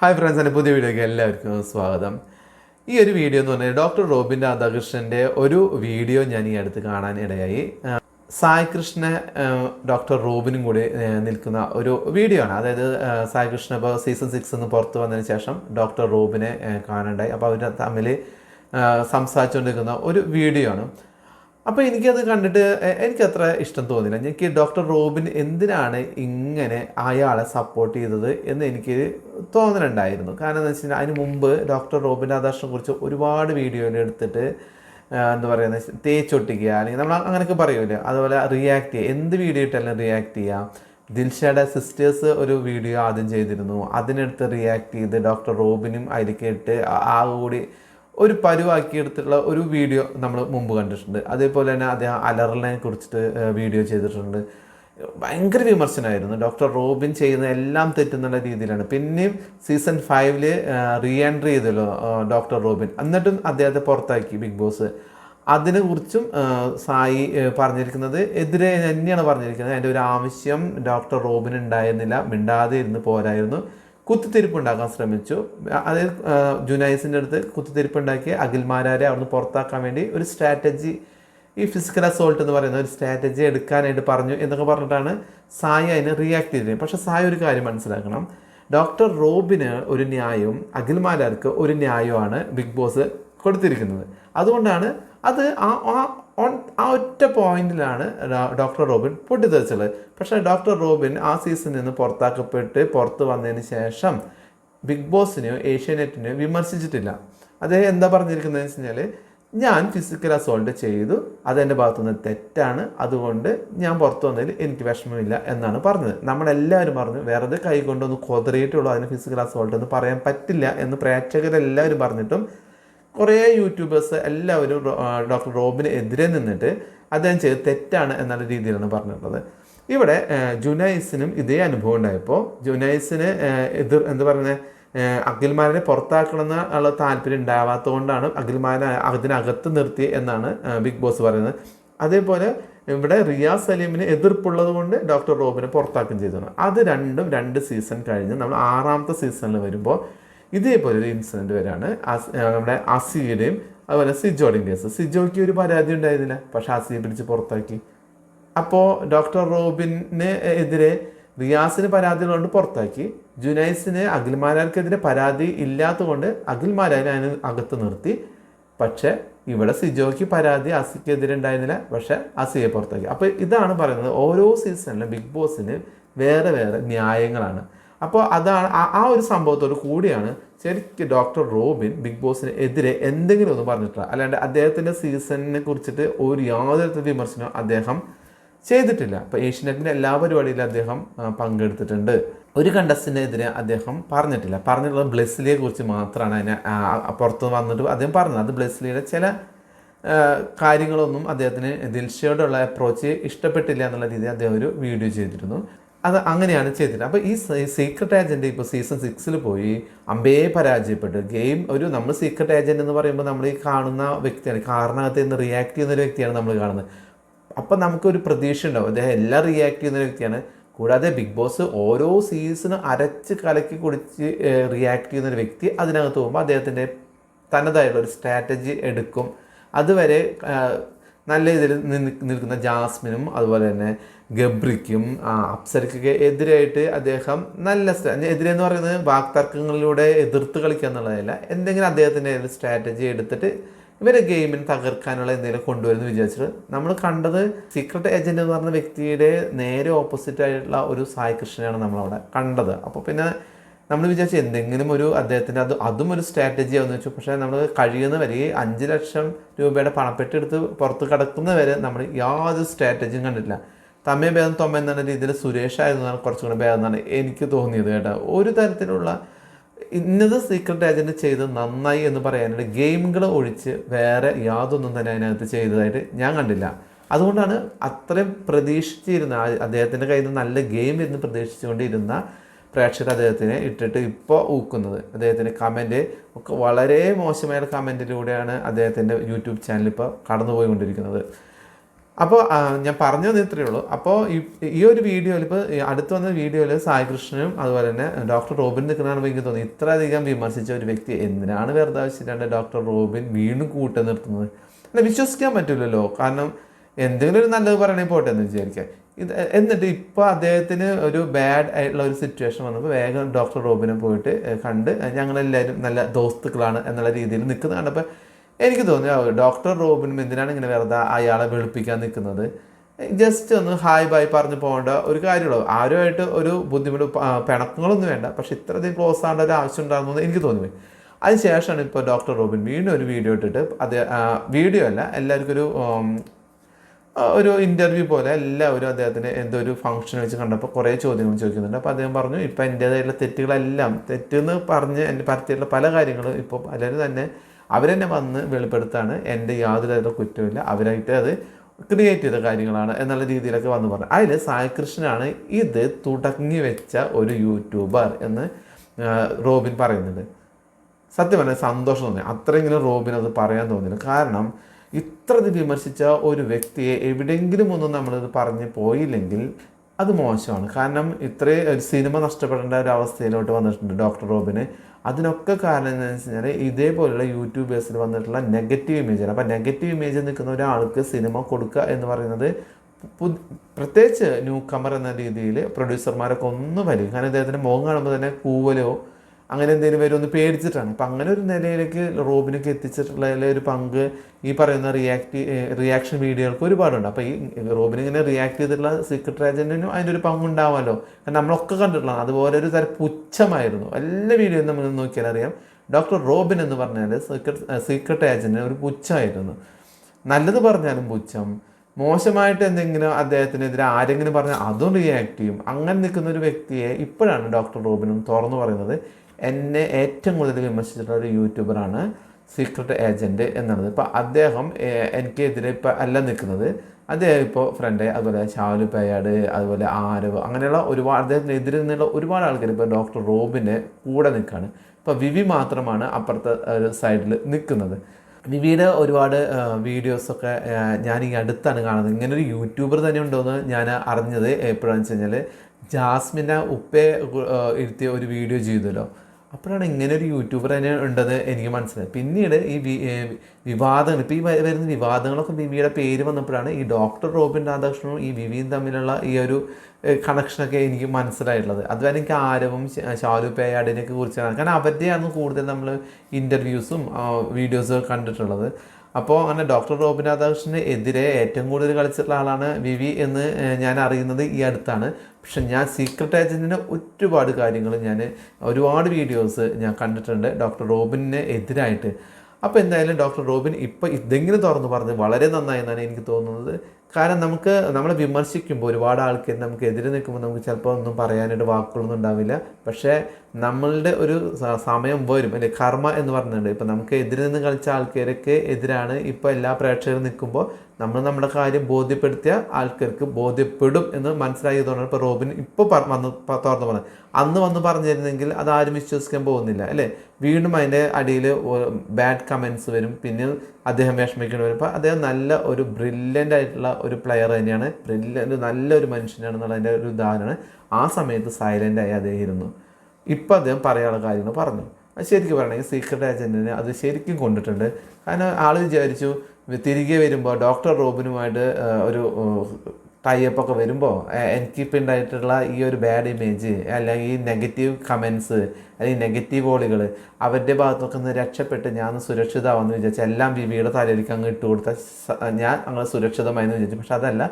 Hi friends എന്റെ പുതിയ വീഡിയോയ്ക്ക് എല്ലാവർക്കും സ്വാഗതം. ഈ ഒരു വീഡിയോ എന്ന് പറഞ്ഞാൽ ഡോക്ടർ റോബിൻ രാധാകൃഷ്ണന്റെ ഒരു വീഡിയോ ഞാൻ ഈ അടുത്ത് കാണാൻ ഇടയായി. സായ് കൃഷ്ണ ഡോക്ടർ റോബിനും കൂടി നിൽക്കുന്ന ഒരു വീഡിയോ ആണ്. അതായത് സായ് കൃഷ്ണ ഇപ്പോൾ സീസൺ സിക്സ് എന്ന് പുറത്ത് വന്നതിന് ശേഷം ഡോക്ടർ റോബിനെ കാണണ്ടായി അപ്പോൾ അവർ തമ്മിൽ സംസാരിച്ചുകൊണ്ടിരിക്കുന്ന ഒരു വീഡിയോ ആണ്. അപ്പോൾ എനിക്കത് കണ്ടിട്ട് എനിക്കത്ര ഇഷ്ടം തോന്നില്ല എനിക്ക് ഡോക്ടർ റോബിൻ എന്തിനാണ് ഇങ്ങനെ അയാളെ സപ്പോർട്ട് ചെയ്തത് എന്ന് എനിക്ക് തോന്നലുണ്ടായിരുന്നു. കാരണം എന്ന് വെച്ചാൽ അതിന് മുമ്പ് ഡോക്ടർ റോബിൻ ആദർശം കുറിച്ച് ഒരുപാട് വീഡിയോയിൽ എടുത്തിട്ട് എന്താ പറയുക തേച്ചൊട്ടിക്കുക അല്ലെങ്കിൽ നമ്മൾ അങ്ങനെയൊക്കെ പറയുമല്ലോ അതുപോലെ റിയാക്ട് ചെയ്യുക. എന്ത് വീഡിയോ ഇട്ടാലും റിയാക്ട് ചെയ്യുക. ദിൽഷയുടെ സിസ്റ്റേഴ്സ് ഒരു വീഡിയോ ആദ്യം ചെയ്തിരുന്നു. അതിനെടുത്ത് റിയാക്ട് ചെയ്ത് ഡോക്ടർ റോബിനും അതിലേക്ക് ഇട്ട് ആ കൂടി ഒരു പരുവാക്കിയെടുത്തിട്ടുള്ള ഒരു വീഡിയോ നമ്മൾ മുമ്പ് കണ്ടിട്ടുണ്ട്. അതേപോലെ തന്നെ അദ്ദേഹം അലറലിനെ കുറിച്ചിട്ട് വീഡിയോ ചെയ്തിട്ടുണ്ട്. ഭയങ്കര വിമർശനമായിരുന്നു. ഡോക്ടർ റോബിൻ ചെയ്യുന്ന എല്ലാം തെറ്റുന്നുള്ള രീതിയിലാണ്. പിന്നെയും സീസൺ ഫൈവിൽ റീ എൻട്രി ചെയ്തല്ലോ ഡോക്ടർ റോബിൻ. എന്നിട്ടും അദ്ദേഹത്തെ പുറത്താക്കി ബിഗ് ബോസ്. അതിനെ കുറിച്ചും സായി പറഞ്ഞിരിക്കുന്നത് എതിരെ തന്നെയാണ് പറഞ്ഞിരിക്കുന്നത്. അതിന്റെ ഒരു ആവശ്യം ഡോക്ടർ റോബിൻ ഉണ്ടായിരുന്നില്ല. മിണ്ടാതെ ഇരുന്ന് പോരായിരുന്നു. കുത്തിത്തിരിപ്പ് ഉണ്ടാക്കാൻ ശ്രമിച്ചു അതായത് ജുനൈസിന്റെ അടുത്ത് കുത്തിത്തിരിപ്പ് ഉണ്ടാക്കി അഖിൽമാരാരെ അവിടുന്ന് പുറത്താക്കാൻ വേണ്ടി ഒരു സ്ട്രാറ്റജി ഈ ഫിസിക്കൽ അസോൾട്ട് എന്ന് പറയുന്ന ഒരു സ്ട്രാറ്റജി എടുക്കാനായിട്ട് പറഞ്ഞു എന്നൊക്കെ പറഞ്ഞിട്ടാണ് സായി അതിന് റിയാക്ട് ചെയ്തത്. പക്ഷെ സായി ഒരു കാര്യം മനസ്സിലാക്കണം. ഡോക്ടർ റോബിന് ഒരു ന്യായവും അഖിൽമാരാർക്ക് ഒരു ന്യായവുമാണ് ബിഗ് ബോസ് കൊടുത്തിരിക്കുന്നത്. അതുകൊണ്ടാണ് അത് ആ ആ- on- ആ ഒറ്റ പോയിന്റിലാണ് ഡോക്ടർ റോബിൻ പൊട്ടിത്തെറിച്ചത്. പക്ഷേ ഡോക്ടർ റോബിൻ ആ സീസണിൽ നിന്ന് പുറത്താക്കപ്പെട്ട് പുറത്ത് വന്നതിന് ശേഷം ബിഗ് ബോസിനെയോ ഏഷ്യാനെറ്റിനെയോ വിമർശിച്ചിട്ടില്ല. അദ്ദേഹം എന്താ പറഞ്ഞിരിക്കുന്നത് വെച്ച് കഴിഞ്ഞാൽ ഞാൻ ഫിസിക്കൽ അസോൾട്ട് ചെയ്തു. അതെന്റെ ഭാഗത്തുനിന്ന് തെറ്റാണ്. അതുകൊണ്ട് ഞാൻ പുറത്തു വന്നതിൽ എനിക്ക് വിഷമമില്ല എന്നാണ് പറഞ്ഞത്. നമ്മളെല്ലാവരും പറഞ്ഞു വെറുതെ കൈ കൊണ്ടൊന്ന് കൊതറിയിട്ടുള്ളൂ അതിന് ഫിസിക്കൽ അസോൾട്ട് എന്ന് പറയാൻ പറ്റില്ല എന്ന് പ്രേക്ഷകരെല്ലാവരും പറഞ്ഞിട്ടും കുറേ യൂട്യൂബേഴ്സ് എല്ലാവരും ഡോക്ടർ റോബിന് എതിരെ നിന്നിട്ട് അദ്ദേഹം ചെയ്ത് തെറ്റാണ് എന്നുള്ള രീതിയിലാണ് പറഞ്ഞിട്ടുള്ളത് ഇവിടെ ജുനൈസിനും ഇതേ അനുഭവം ഉണ്ടായപ്പോൾ ജുനൈസിന് എതിർ എന്താ പറയുന്നത് അഖിൽമാരെ പുറത്താക്കണമെന്ന് ഉള്ള താല്പര്യം ഉണ്ടാവാത്തതുകൊണ്ടാണ് അഖിൽമാരെ അതിനകത്ത് നിർത്തി എന്നാണ് ബിഗ് ബോസ് പറയുന്നത്. അതേപോലെ ഇവിടെ റിയാസ് സലീമിന് എതിർപ്പുള്ളത് കൊണ്ട് ഡോക്ടർ റോബിനെ പുറത്താക്കുകയും ചെയ്തു അത് രണ്ടും രണ്ട് സീസൺ കഴിഞ്ഞ് നമ്മൾ ആറാമത്തെ സീസണിൽ വരുമ്പോൾ ഇതേപോലെ ഒരു ഇൻസിഡന്റ് വരെയാണ്. നമ്മുടെ അസിയുടെയും അതുപോലെ സിജോയുടെയും കേസ് സിജോയ്ക്ക് ഒരു പരാതി ഉണ്ടായിരുന്നില്ല. പക്ഷേ അസിയെ പിടിച്ച് പുറത്താക്കി. അപ്പോൾ ഡോക്ടർ റോബിന് എതിരെ റിയാസിന് പരാതി ഉള്ളതുകൊണ്ട് പുറത്താക്കി. ജുനൈസിന് അഖിൽമാരാർക്കെതിരെ പരാതി ഇല്ലാത്തതുകൊണ്ട് അഖിൽമാരാനെ അതിന് അകത്ത് നിർത്തി. പക്ഷേ ഇവിടെ സിജോയ്ക്ക് പരാതി അസിക്കെതിരെ ഉണ്ടായിരുന്നില്ല. പക്ഷേ അസിയെ പുറത്താക്കി. അപ്പോൾ ഇതാണ് പറയുന്നത് ഓരോ സീസണിലും ബിഗ് ബോസിന് വേറെ വേറെ ന്യായങ്ങളാണ്. അപ്പോൾ അതാണ് ആ- ഒരു സംഭവത്തോട് കൂടിയാണ് ശരിക്കും ഡോക്ടർ റോബിൻ ബിഗ് ബോസിന് എതിരെ എന്തെങ്കിലും ഒന്ന് പറഞ്ഞിട്ടില്ല അല്ലാണ്ട് അദ്ദേഹത്തിന്റെ സീസണിനെ കുറിച്ചിട്ട് ഒരു യാതൊരു വിമർശനം അദ്ദേഹം ചെയ്തിട്ടില്ല. അപ്പോൾ ഏഷ്യനെറ്റിന്റെ എല്ലാ പരിപാടിയിലും അദ്ദേഹം പങ്കെടുത്തിട്ടുണ്ട്. ഒരു കണ്ടസ്റ്റിനെതിരെ അദ്ദേഹം പറഞ്ഞിട്ടില്ല. പറഞ്ഞിട്ടുള്ളത് ബ്ലെസ്ലിയെ കുറിച്ച് മാത്രമാണ് അതിനെ പുറത്ത് വന്നിട്ട് അദ്ദേഹം പറഞ്ഞത്. അത് ബ്ലെസ്ലിയുടെ ചില കാര്യങ്ങളൊന്നും അദ്ദേഹത്തിന് ദിൽഷയോടുള്ള അപ്രോച്ച് ഇഷ്ടപ്പെട്ടില്ല എന്നുള്ള രീതിയിൽ അദ്ദേഹം ഒരു വീഡിയോ ചെയ്തിരുന്നു. അത് അങ്ങനെയാണ് ചെയ്തിട്ട്. അപ്പോൾ ഈ സീക്രട്ട് ഏജന്റ് ഇപ്പോൾ സീസൺ സിക്സിൽ പോയി അമ്പേ പരാജയപ്പെട്ടു. ഗെയിം ഒരു നമ്മൾ സീക്രട്ട് ഏജന്റ് എന്ന് പറയുമ്പോൾ നമ്മൾ ഈ കാണുന്ന വ്യക്തിയാണ്. കാരണകത്ത് നിന്ന് റിയാക്ട് ചെയ്യുന്ന ഒരു വ്യക്തിയാണ് നമ്മൾ കാണുന്നത്. അപ്പം നമുക്കൊരു പ്രതീക്ഷ ഉണ്ടാവും. അദ്ദേഹം എല്ലാം റിയാക്ട് ചെയ്യുന്ന ഒരു വ്യക്തിയാണ്. കൂടാതെ ബിഗ് ബോസ് ഓരോ സീസണും അരച്ച് കലക്കി കുടിച്ച് റിയാക്ട് ചെയ്യുന്ന ഒരു വ്യക്തി അതിനകത്ത് പോകുമ്പോൾ അദ്ദേഹത്തിന്റെ തനതായുള്ള ഒരു സ്ട്രാറ്റജി എടുക്കും. അതുവരെ നല്ല ഇതിൽ നിൽക്കുന്ന ജാസ്മിനും അതുപോലെ തന്നെ ഗബ്രിക്കും അപ്സരയ്ക്കൊക്കെ എതിരായിട്ട് അദ്ദേഹം നല്ല എതിരെന്ന് പറയുന്നത് വാക്തർക്കങ്ങളിലൂടെ എതിർത്ത് കളിക്കുക എന്നുള്ളതല്ല എന്തെങ്കിലും അദ്ദേഹത്തിന്റെ സ്ട്രാറ്റജി എടുത്തിട്ട് ഇവരെ ഗെയിമിന് തകർക്കാനുള്ള എന്തെങ്കിലും കൊണ്ടുവരുന്നു വിചാരിച്ചിട്ട് നമ്മൾ കണ്ടത് സീക്രട്ട് ഏജന്റ് എന്ന് പറഞ്ഞ വ്യക്തിയുടെ നേരെ ഓപ്പോസിറ്റ് ആയിട്ടുള്ള ഒരു സായി കൃഷ്ണനാണ് നമ്മളവിടെ കണ്ടത്. അപ്പോൾ പിന്നെ നമ്മൾ വിചാരിച്ചു എന്തെങ്കിലും ഒരു അദ്ദേഹത്തിന്റെ അത് അതും ഒരു സ്ട്രാറ്റജി ആണെന്ന് വെച്ചു. പക്ഷേ നമ്മൾ കഴിയുന്ന വരെ ഈ അഞ്ച് ലക്ഷം രൂപയുടെ പണപ്പെട്ടി എടുത്ത് പുറത്ത് കിടക്കുന്ന വരെ നമ്മൾ യാതൊരു സ്ട്രാറ്റജിയും കണ്ടില്ല തമ്മേ ഭേദം തൊമ്മ എന്നുള്ള രീതിയിൽ സുരേഷ് ആയിരുന്നതാണ് കുറച്ചും കൂടെ ഭേദം എന്നാണ് എനിക്ക് തോന്നിയത് കേട്ടോ. ഒരു തരത്തിലുള്ള ഇന്നത് സീക്രട്ട് ഏജന്റ് ചെയ്ത് നന്നായി എന്ന് പറയാനുള്ള ഗെയിമുകൾ ഒഴിച്ച് വേറെ യാതൊന്നും തന്നെ അതിനകത്ത് ചെയ്തതായിട്ട് ഞാൻ കണ്ടില്ല. അതുകൊണ്ടാണ് അത്രയും പ്രതീക്ഷിച്ചിരുന്ന അദ്ദേഹത്തിന്റെ കയ്യിൽ നിന്ന് നല്ല ഗെയിം ഇരുന്ന് പ്രതീക്ഷിച്ചുകൊണ്ടിരുന്ന പ്രേക്ഷകർ അദ്ദേഹത്തിനെ ഇട്ടിട്ട് ഇപ്പോൾ ഊക്കുന്നത്. അദ്ദേഹത്തിന്റെ കമന്റ് ഒക്കെ വളരെ മോശമായ കമന്റിലൂടെയാണ് അദ്ദേഹത്തിന്റെ യൂട്യൂബ് ചാനൽ ഇപ്പോൾ കടന്നുപോയിക്കൊണ്ടിരിക്കുന്നത്. അപ്പോൾ ഞാൻ പറഞ്ഞു ഇത്രയേ ഉള്ളൂ. അപ്പോൾ ഈ ഒരു വീഡിയോയിൽ ഇപ്പോൾ അടുത്ത് വന്ന വീഡിയോയിൽ സായി കൃഷ്ണനും അതുപോലെ തന്നെ ഡോക്ടർ റോബിൻ നിൽക്കുന്നതാണ് എനിക്ക് തോന്നി. ഇത്രയധികം വിമർശിച്ച ഒരു വ്യക്തി എന്തിനാണ് വെറുതെ വെച്ചിട്ടാണ് ഡോക്ടർ റോബിൻ വീണ്ടും കൂട്ടി നിർത്തുന്നത്? അല്ല വിശ്വസിക്കാൻ പറ്റില്ലല്ലോ കാരണം എന്തെങ്കിലും ഒരു നല്ലത് പറയണേ പോട്ടെ എന്ന് വിചാരിക്കാം. ഇത് എന്നിട്ട് ഇപ്പോൾ അദ്ദേഹത്തിന് ഒരു ബാഡ് ആയിട്ടുള്ള ഒരു സിറ്റുവേഷൻ വന്നപ്പോൾ വേഗം ഡോക്ടർ റോബിനെ പോയിട്ട് കണ്ട് ഞങ്ങളെല്ലാവരും നല്ല ദോസ്തുക്കളാണ് എന്നുള്ള രീതിയിൽ നിൽക്കുന്നത് കണ്ടപ്പോൾ എനിക്ക് തോന്നി ഡോക്ടർ റോബിനും എന്തിനാണ് ഇങ്ങനെ വെറുതെ അയാളെ വെളുപ്പിക്കാൻ നിൽക്കുന്നത്? ജസ്റ്റ് ഒന്ന് ഹായ് ബായ് പറഞ്ഞ് പോകേണ്ട ഒരു കാര്യമുള്ളൂ. ആരുമായിട്ട് ഒരു ബുദ്ധിമുട്ട് പിണക്കങ്ങളൊന്നും വേണ്ട. പക്ഷെ ഇത്രയധികം ക്ലോസ് ആവേണ്ട ഒരു ആവശ്യം ഉണ്ടാകുന്നു എനിക്ക് തോന്നി അതിനുശേഷമാണ് ഇപ്പോൾ ഡോക്ടർ റോബിൻ വീണ്ടും ഒരു വീഡിയോ ഇട്ടിട്ട് അത് വീഡിയോ അല്ല എല്ലാവർക്കും ഒരു ഒരു ഇന്റർവ്യൂ പോലെ എല്ലാവരും അദ്ദേഹത്തിന് എന്തോ ഒരു ഫംഗ്ഷൻ വെച്ച് കണ്ടപ്പോൾ കുറേ ചോദ്യങ്ങൾ ചോദിക്കുന്നുണ്ട്. അപ്പോൾ അദ്ദേഹം പറഞ്ഞു ഇപ്പോൾ എന്റേതായിട്ടുള്ള തെറ്റുകളെല്ലാം തെറ്റെന്ന് പറഞ്ഞ് എന്റെ പരത്തിയിട്ടുള്ള പല കാര്യങ്ങളും ഇപ്പോൾ പലരും തന്നെ അവരെന്നെ വന്ന് വെളിപ്പെടുത്താണ്. എന്റെ യാതൊരു കുറ്റമില്ല അവരായിട്ട് അത് ക്രിയേറ്റ് ചെയ്ത കാര്യങ്ങളാണ് എന്നുള്ള രീതിയിലൊക്കെ വന്ന് പറഞ്ഞു. അതിൽ സായികൃഷ്ണനാണ് ഇത് തുടങ്ങി വെച്ച ഒരു യൂട്യൂബർ എന്ന് റോബിൻ പറയുന്നുണ്ട്. സത്യം പറഞ്ഞാൽ സന്തോഷം തോന്നി. അത്രയെങ്കിലും റോബിൻ അത് പറയാൻ തോന്നിയില്ല. കാരണം ഇത്ര ഇത് വിമർശിച്ച ഒരു വ്യക്തിയെ എവിടെയെങ്കിലും ഒന്നും നമ്മളിത് പറഞ്ഞ് പോയില്ലെങ്കിൽ അത് മോശമാണ്. കാരണം ഇത്രയും ഒരു സിനിമ നഷ്ടപ്പെടേണ്ട ഒരു അവസ്ഥയിലോട്ട് വന്നിട്ടുണ്ട് ഡോക്ടർ റോബിന്. അതിനൊക്കെ കാരണം എന്താണെന്ന് വെച്ച് കഴിഞ്ഞാൽ ഇതേപോലുള്ള യൂട്യൂബേഴ്സിൽ വന്നിട്ടുള്ള നെഗറ്റീവ് ഇമേജാണ് അപ്പോൾ നെഗറ്റീവ് ഇമേജ് നിൽക്കുന്ന ഒരാൾക്ക് സിനിമ കൊടുക്കുക എന്ന് പറയുന്നത് പ്രത്യേകിച്ച് ന്യൂ കമർ എന്ന രീതിയിൽ പ്രൊഡ്യൂസർമാരൊക്കെ ഒന്നും വരും കാരണം ഇദ്ദേഹത്തിന്റെ മുഖം കാണുമ്പോൾ തന്നെ കൂവലോ അങ്ങനെ എന്തെങ്കിലും വരുമെന്ന് പേടിച്ചിട്ടാണ്. അപ്പം അങ്ങനെ ഒരു നിലയിലേക്ക് റോബിനൊക്കെ എത്തിച്ചിട്ടുള്ള ഒരു പങ്ക് ഈ പറയുന്ന റിയാക്ട് റിയാക്ഷൻ വീഡിയോകൾക്ക് ഒരുപാടുണ്ട്. അപ്പോൾ ഈ റോബിൻ ഇങ്ങനെ റിയാക്ട് ചെയ്തിട്ടുള്ള സീക്രട്ട് ഏജന്റിനും അതിന്റെ ഒരു പങ്കുണ്ടാവുമല്ലോ കാരണം നമ്മളൊക്കെ കണ്ടിട്ടുള്ളതാണ് അതുപോലെ ഒരു തരം പുച്ഛമായിരുന്നു. എല്ലാ വീഡിയോയും നമ്മൾ നോക്കിയാൽ അറിയാം. ഡോക്ടർ റോബിൻ എന്ന് പറഞ്ഞാൽ സീക്രട്ട് സീക്രട്ട് ഏജന്റിന് ഒരു പുച്ഛമായിരുന്നു. നല്ലത് പറഞ്ഞാലും പുച്ഛം. മോശമായിട്ട് എന്തെങ്കിലും അദ്ദേഹത്തിനെതിരെ ആരെങ്കിലും പറഞ്ഞാൽ അതും റിയാക്ട് ചെയ്യും. അങ്ങനെ നിൽക്കുന്ന ഒരു വ്യക്തിയെ ഇപ്പോഴാണ് ഡോക്ടർ റോബിനും തുറന്നു പറയുന്നത്. എന്നെ ഏറ്റവും കൂടുതൽ വിമർശിച്ചിട്ടുള്ള ഒരു യൂട്യൂബറാണ് സീക്രട്ട് ഏജന്റ് എന്നുള്ളത് ഇപ്പോൾ അദ്ദേഹം എനിക്കെതിരെ ഇപ്പം അല്ല നിൽക്കുന്നത്. അദ്ദേഹം ഇപ്പോൾ ഫ്രണ്ട് അതുപോലെ ഷാലു പേയാട് അതുപോലെ ആരവ് അങ്ങനെയുള്ള ഒരുപാട് അദ്ദേഹത്തിന് എതിരെ നിന്നുള്ള ഒരുപാട് ആൾക്കാർ ഇപ്പോൾ ഡോക്ടർ റോബിന്റെ കൂടെ നിൽക്കുകയാണ് ഇപ്പോൾ വിവി മാത്രമാണ് അപ്പുറത്തെ ഒരു സൈഡിൽ നിൽക്കുന്നത്. വിവിയുടെ ഒരുപാട് വീഡിയോസൊക്കെ ഞാൻ ഈ അടുത്താണ് കാണുന്നത്. ഇങ്ങനൊരു യൂട്യൂബർ തന്നെ ഉണ്ടോയെന്ന് ഞാൻ അറിഞ്ഞത് എപ്പോഴാണെന്ന് വെച്ച് കഴിഞ്ഞാൽ ജാസ്മിന്റെ ഉപ്പയെ ഇരുത്തിയ ഒരു വീഡിയോ ചെയ്തല്ലോ. അപ്പോഴാണ് ഇങ്ങനെ ഒരു യൂട്യൂബർ തന്നെ ഉണ്ടെന്ന് എനിക്ക് മനസ്സിലായി. പിന്നീട് ഈ വിവാദങ്ങൾ ഇപ്പോൾ ഈ വരുന്ന വിവാദങ്ങളൊക്കെ വിവിയുടെ പേര് വന്നപ്പോഴാണ് ഈ ഡോക്ടർ റോബിൻ രാധാകൃഷ്ണനും ഈ വിവിയും തമ്മിലുള്ള ഈ ഒരു കണക്ഷനൊക്കെ എനിക്ക് മനസ്സിലായിട്ടുള്ളത്. അതുവരെ എനിക്ക് ആരവും ഷാരു പേയാടിനെയൊക്കെ കുറിച്ചാണ് കാരണം അവരുടെയാണ് കൂടുതൽ നമ്മൾ ഇന്റർവ്യൂസും വീഡിയോസും കണ്ടിട്ടുള്ളത്. അപ്പോൾ അങ്ങനെ ഡോക്ടർ റോബിൻ രാധാകൃഷ്ണന് എതിരെ ഏറ്റവും കൂടുതൽ കളിച്ചിട്ടുള്ള ആളാണ് വിവി എന്ന് ഞാൻ അറിയുന്നത് ഈ അടുത്താണ്. പക്ഷെ ഞാൻ സീക്രട്ട് ഏജന്റിന്റെ ഒരുപാട് കാര്യങ്ങൾ ഞാൻ ഒരുപാട് വീഡിയോസ് ഞാൻ കണ്ടിട്ടുണ്ട് ഡോക്ടർ റോബിനെ എതിരായിട്ട്. അപ്പോൾ എന്തായാലും ഡോക്ടർ റോബിൻ ഇപ്പോൾ ഇതെങ്കിലും തുറന്ന് പറഞ്ഞ് വളരെ നന്നായി എന്നാണ് എനിക്ക് തോന്നുന്നത്. കാരണം നമുക്ക് നമ്മളെ വിമർശിക്കുമ്പോൾ ഒരുപാട് ആൾക്കാർ നമുക്ക് എതിരെ നിൽക്കുമ്പോൾ നമുക്ക് ചിലപ്പോൾ ഒന്നും പറയാനായിട്ട് വാക്കുകളൊന്നും ഉണ്ടാവില്ല. പക്ഷേ നമ്മളുടെ ഒരു സമയം വരും. അല്ലെ കർമ്മ എന്ന് പറഞ്ഞിട്ടുണ്ട്. ഇപ്പം നമുക്ക് എതിരെ നിന്ന് കളിച്ച ആൾക്കാരൊക്കെ എതിരാണ്. ഇപ്പോൾ എല്ലാ പ്രേക്ഷകരും നിൽക്കുമ്പോൾ നമ്മൾ നമ്മുടെ കാര്യം ബോധ്യപ്പെടുത്തിയ ആൾക്കാർക്ക് ബോധ്യപ്പെടും എന്ന് മനസ്സിലായതുകൊണ്ടാണ് ഇപ്പോൾ റോബിൻ ഇപ്പോൾ വന്ന് തുറന്ന് പറഞ്ഞത്. അന്ന് വന്ന് പറഞ്ഞിരുന്നെങ്കിൽ അത് ആരും വിശ്വസിക്കാൻ പോകുന്നില്ല. അല്ലേ വീണ്ടും അതിന്റെ അടിയിൽ ബാഡ് കമൻസ് വരും. പിന്നെ അദ്ദേഹം വിഷമിക്കേണ്ടി വരും. അപ്പോൾ അദ്ദേഹം നല്ല ഒരു ബ്രില്യന്റ് ആയിട്ടുള്ള ഒരു പ്ലെയർ തന്നെയാണ്. ബ്രില്യന്റ് നല്ലൊരു മനുഷ്യനാണെന്നുള്ളതിന്റെ ഒരു ഉദാഹരണമാണ് ആ സമയത്ത് സൈലന്റ് ആയി അദ്ദേഹം ഇരുന്നു ഇപ്പം അദ്ദേഹം പറയാനുള്ള കാര്യങ്ങൾ പറഞ്ഞു. അത് ശരിക്കും പറയണമെങ്കിൽ സീക്രട്ട് ഏജന്റിനെ അത് ശരിക്കും കൊണ്ടിട്ടുണ്ട്. കാരണം ആൾ വിചാരിച്ചു തിരികെ വരുമ്പോൾ ഡോക്ടർ റോബിനുമായിട്ട് ഒരു ടൈപ്പ് ഒക്കെ വരുമ്പോൾ എനിക്കിപ്പോൾ ഉണ്ടായിട്ടുള്ള ഈ ഒരു ബാഡ് ഇമേജ് അല്ലെങ്കിൽ ഈ നെഗറ്റീവ് കമൻസ് അല്ലെങ്കിൽ നെഗറ്റീവ് ഓളികൾ അവരുടെ ഭാഗത്തൊക്കെ ഒന്ന് രക്ഷപ്പെട്ട് ഞാൻ സുരക്ഷിതമാണെന്ന് വിചാരിച്ചു എല്ലാം ബിബിയുടെ തലയിലേക്ക് അങ്ങ് ഇട്ട് കൊടുത്താൽ ഞാൻ അങ്ങനെ സുരക്ഷിതമായെന്ന് വിചാരിച്ചു. പക്ഷെ അതല്ല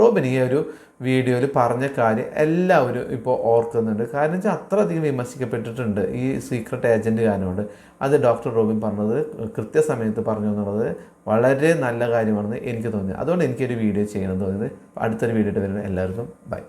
റോബിൻ ഈ ഒരു വീഡിയോയിൽ പറഞ്ഞ കാര്യം എല്ലാവരും ഇപ്പോൾ ഓർക്കുന്നുണ്ട്. കാരണം വെച്ചാൽ അത്രയധികം വിമർശിക്കപ്പെട്ടിട്ടുണ്ട് ഈ സീക്രട്ട് ഏജന്റ് കാരണമുണ്ട് അത് ഡോക്ടർ റോബിൻ പറഞ്ഞത് കൃത്യസമയത്ത് പറഞ്ഞു എന്നുള്ളത് വളരെ നല്ല കാര്യമാണെന്ന് എനിക്ക് തോന്നി. അതുകൊണ്ട് എനിക്കൊരു വീഡിയോ ചെയ്യണം തോന്നിയത്. അടുത്തൊരു വീഡിയോ വരുന്നത് എല്ലാവർക്കും ബൈ